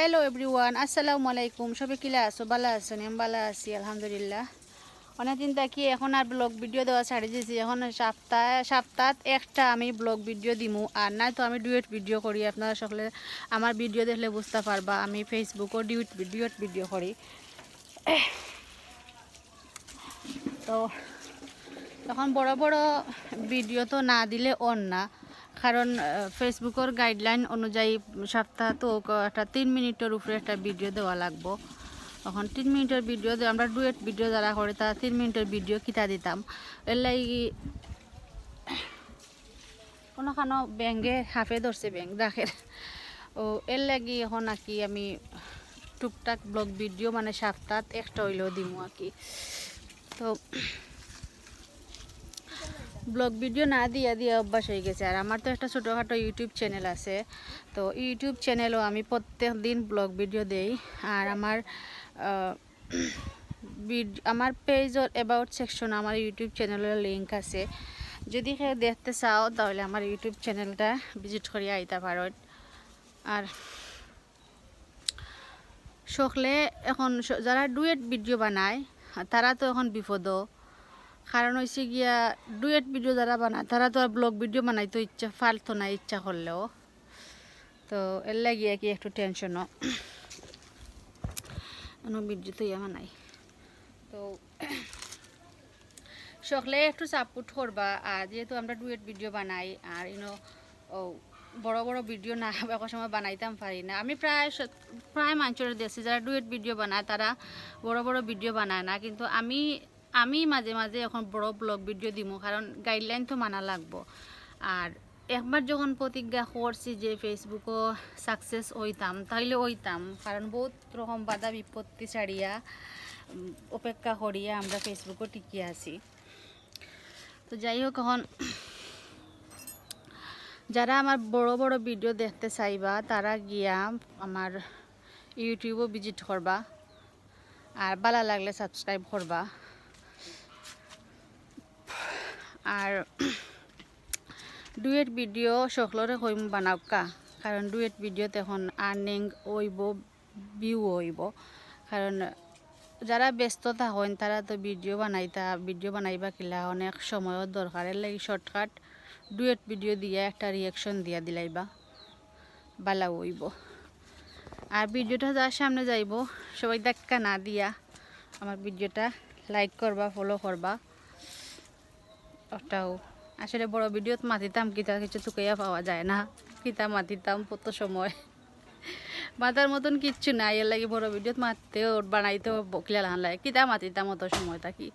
Hello everyone আসসালামু আলাইকুম সবাই কিলা আছো? ভালো আছো, আমি ভালো আছি, আলহামদুলিল্লাহ। অনেকদিন থাকি এখন আর ব্লগ ভিডিও দেওয়া ছাড়ি দিয়েছি এখন সপ্তাহে, সপ্তাহ একটা আমি ব্লগ ভিডিও দিমু। আর নাই তো আমি ডুয়েট ভিডিও করি। আপনারা সকলে আমার ভিডিও দেখলে বুঝতে পারবা। আমি ফেসবুকও ডিউট ডুয়েট ভিডিও করি। তো এখন বড় বড় ভিডিও তো না দিলে অন না। কারণ ফেসবুকের গাইডলাইন অনুযায়ী সপ্তাহ তো একটা তিন মিনিটের উপরে একটা ভিডিও দেওয়া লাগবো। তখন তিন মিনিটের ভিডিও আমরা ডুয়েট ভিডিও যারা করে, তারা তিন মিনিটের ভিডিও কিতা দিতাম। এর লাগি কোনোখানো ব্যাঙ্গে হাফে ধরছে ব্যাঙ্ক দেখের ও, এর লাগি এখন আর কি আমি টুকটাক ব্লগ ভিডিও মানে সপ্তাহ একটা হইলেও দিমু আর কি। তো ব্লগ ভিডিও না দিয়া দিয়ে অভ্যাস হয়ে গেছে। আর আমার তো একটা ছোটোখাটো ইউটিউব চ্যানেল আছে। তো ইউটিউব চ্যানেলও আমি প্রত্যেক দিন ব্লগ ভিডিও দেই। আর আমার আমার পেজর অ্যাবাউট সেকশন আমার ইউটিউব চ্যানেলের লিঙ্ক আছে। যদি কেউ দেখতে চাও, তাহলে আমার ইউটিউব চ্যানেলটা ভিজিট করে আইতে পারো আর সকলে এখন যারা ডুয়েট ভিডিও বানায়, তারা তো এখন বিপদ কারণ হয়েছে গিয়া ডুয়েট ভিডিও যারা বানায়, তারা তো আর ব্লগ ভিডিও বানাইতো ইচ্ছা, ফালতো না ইচ্ছা করলেও। তো এর লাগিয়ে কি একটু টেনশনও ভিডিও তো ইয়া বানাই। তো সকলে একটু সাপোর্ট করবা, আর যেহেতু আমরা ডুয়েট ভিডিও বানাই, আর ইনো বড় বড় ভিডিও না এক সময় বানাইতাম পারি না। আমি প্রায় প্রায় মানুষের দেখছি যারা ডুয়েট ভিডিও বানায়, তারা বড় বড় ভিডিও বানায় না। কিন্তু আমি আমি মাঝে মাঝে এখন বড় ব্লগ ভিডিও দিমু, কারণ গাইডলাইন তো মানা লাগবো। আর একবার যখন প্রতিজ্ঞা করছি যে ফেসবুকও সাকসেস হইতাম তাহলে হইতাম, কারণ বহুত রকম বাধা বিপত্তি ছাড়িয়া অপেক্ষা করিয়া আমরা ফেসবুকও টিকিয়ে আছি। তো যাই হোক এখন, যারা আমার বড় বড় ভিডিও দেখতে চাইবা, তারা গিয়া আমার ইউটিউবও ভিজিট করবা। আর ভালো লাগলে সাবস্ক্রাইব করবা। আর ডুয়েট ভিডিও সকলরে কইম বানাওকা কারণ ডুয়েট ভিডিওতে এখন আর্নিং হইব ভিউ হইব কারণ যারা ব্যস্ত থাকেন তারা তো ভিডিও বানাইতা, ভিডিও বানাইবা কিলা অনেক সময়ও দরকার এর লাগি শর্টকাট ডুয়েট ভিডিও দিয়া, একটা রিয়াকশন দিয়া দিলাইবা, বালা হইব আর ভিডিওটা যার সামনে যাইব, সবাই দেখা না দিয়া, আমার ভিডিওটা লাইক করবা ফলো করবা। ওটাও আসলে বড় ভিডিওত মাতিতাম, কিতা কিছু তুকাইয়া পাওয়া যায় না। কিতা মাতিতাম কত সময়। মাতার মতন কিচ্ছু নাই, এর লাগে বড় ভিডিওত মারতেও, বানাইতেও বকলে লাহান লাগে। কিতা মাতিতাম অত সময় থাকি।